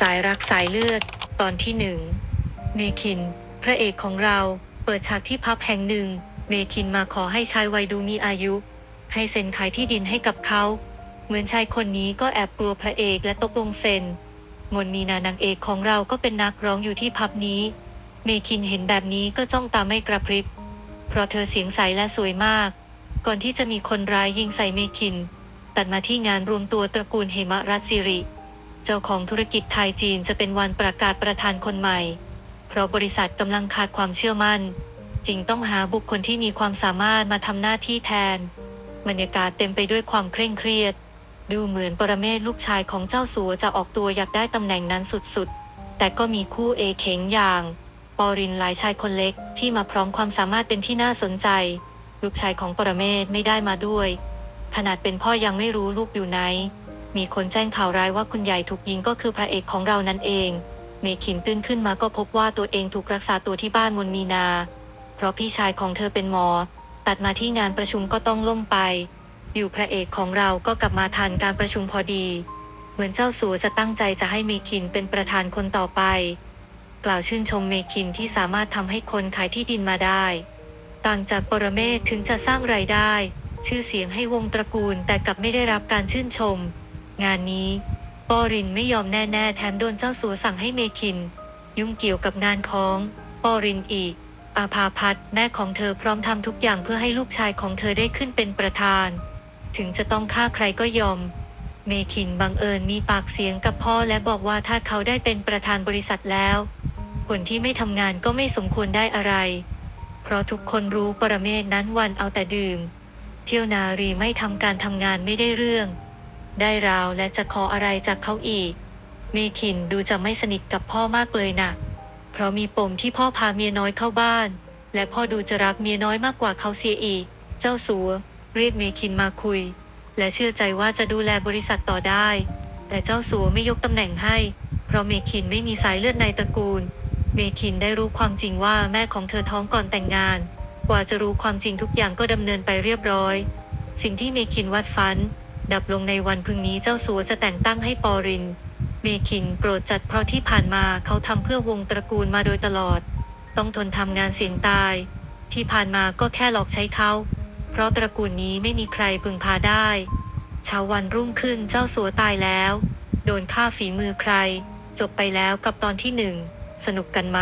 สายรักสายเลือด ตอนที่หนึ่งเมคิน พระเอกของเรา เปิดฉากที่พับแห่งหนึ่ง เมคินมาขอให้ชายวัยดูมีอายุ ให้เซ็นขายที่ดินให้กับเขา เหมือนชายคนนี้ก็แอบกลัวพระเอกและตกลงเซ็นมนมีนานางเอกของเราก็เป็นนักร้องอยู่ที่พับนี้ เมคินเห็นแบบนี้ก็จ้องตาไม่กระพริบ เพราะเธอเสียงใสและสวยมาก ก่อนที่จะมีคนร้ายยิงใส่เมคิน ตัดมาที่งานรวมตัวตระกูลเหมรัตสิริ เจ้าของธุรกิจไทยจีนจะเป็นวันประกาศประธานคนใหม่ เพราะบริษัทกำลังขาดความเชื่อมั่น จึงต้องหาบุคคลที่มีความสามารถมาทำหน้าที่แทน บรรยากาศเต็มไปด้วยความเคร่งเครียด ดูเหมือนปรเมศลูกชายของเจ้าสัวจะออกตัวอยากได้ตำแหน่งนั้นสุดๆ แต่ก็มีคู่เอเข็งอย่าง ปอรินหลายชายคนเล็กที่มาพร้อมความสามารถเป็นที่น่าสนใจ ลูกชายของปรเมศไม่ได้มาด้วย ขนาดเป็นพ่อยังไม่รู้ลูกอยู่ไหน มีคนแจ้งข่าวร้ายว่าคุณใหญ่ถูกยิงก็คือพระเอกของเรานั่นเอง เมคินตื่นขึ้นมาก็พบว่าตัวเองถูกรักษาตัวที่บ้านมนมีนา เพราะพี่ชายของเธอเป็นหมอ ตัดมาที่งานประชุมก็ต้องล่มไป อยู่พระเอกของเราก็กลับมาทันการประชุมพอดี เหมือนเจ้าสัวจะตั้งใจจะให้เมคินเป็นประธานคนต่อไป กล่าวชื่นชมเมคินที่สามารถทำให้คนขายที่ดินมาได้ ต่างจากปรเมศถึงจะสร้างรายได้ ชื่อเสียงให้วงตระกูลแต่กลับไม่ได้รับการชื่นชม งานนี้ปอรินไม่ยอมแน่ๆแถมโดนเจ้าสัวสั่งให้เมคิน ยุ่งเกี่ยวกับงานของปอรินอีก อาภาพัฒแม่ของเธอพร้อมทำทุกอย่างเพื่อให้ลูกชายของเธอได้ขึ้นเป็นประธาน ถึงจะต้องฆ่าใครก็ยอม เมคินบังเอิญมีปากเสียงกับพ่อและบอกว่าถ้าเขาได้เป็นประธานบริษัทแล้ว คนที่ไม่ทำงานก็ไม่สมควรได้อะไร เพราะทุกคนรู้ปรเมศนั้นวันเอาแต่ดื่ม เที่ยวนารีไม่ทำการทำงานไม่ได้เรื่อง ได้ราวและจะขออะไรจากเขาอีก เมคินดูจะไม่สนิทกับพ่อมากเลยนะ เพราะมีปมที่พ่อพาเมียน้อยเข้าบ้าน และพ่อดูจะรักเมียน้อยมากกว่าเขาเสียอีก เจ้าสัวเรียกเมคินมาคุย และเชื่อใจว่าจะดูแลบริษัทต่อได้ แต่เจ้าสัวไม่ยกตำแหน่งให้ เพราะเมคินไม่มีสายเลือดในตระกูล เมคินได้รู้ความจริงว่าแม่ของเธอท้องก่อนแต่งงาน กว่าจะรู้ความจริงทุกอย่างก็ดำเนินไปเรียบร้อย สิ่งที่เมคินวัดฟัน ดับลงในวันพรุ่งนี้เจ้าสัวจะแต่งตั้งให้ปอริน เมคินโปรดจัดเพราะที่ผ่านมาเขาทำเพื่อวงตระกูลมาโดยตลอด ต้องทนทำงานเสี่ยงตาย ที่ผ่านมาก็แค่หลอกใช้เขา เพราะตระกูลนี้ไม่มีใครพึงพาได้เช้าวันรุ่งขึ้นเจ้าสัวตายแล้ว โดนฆ่าฝีมือใคร จบไปแล้วกับตอนที่หนึ่งสนุกกันไหม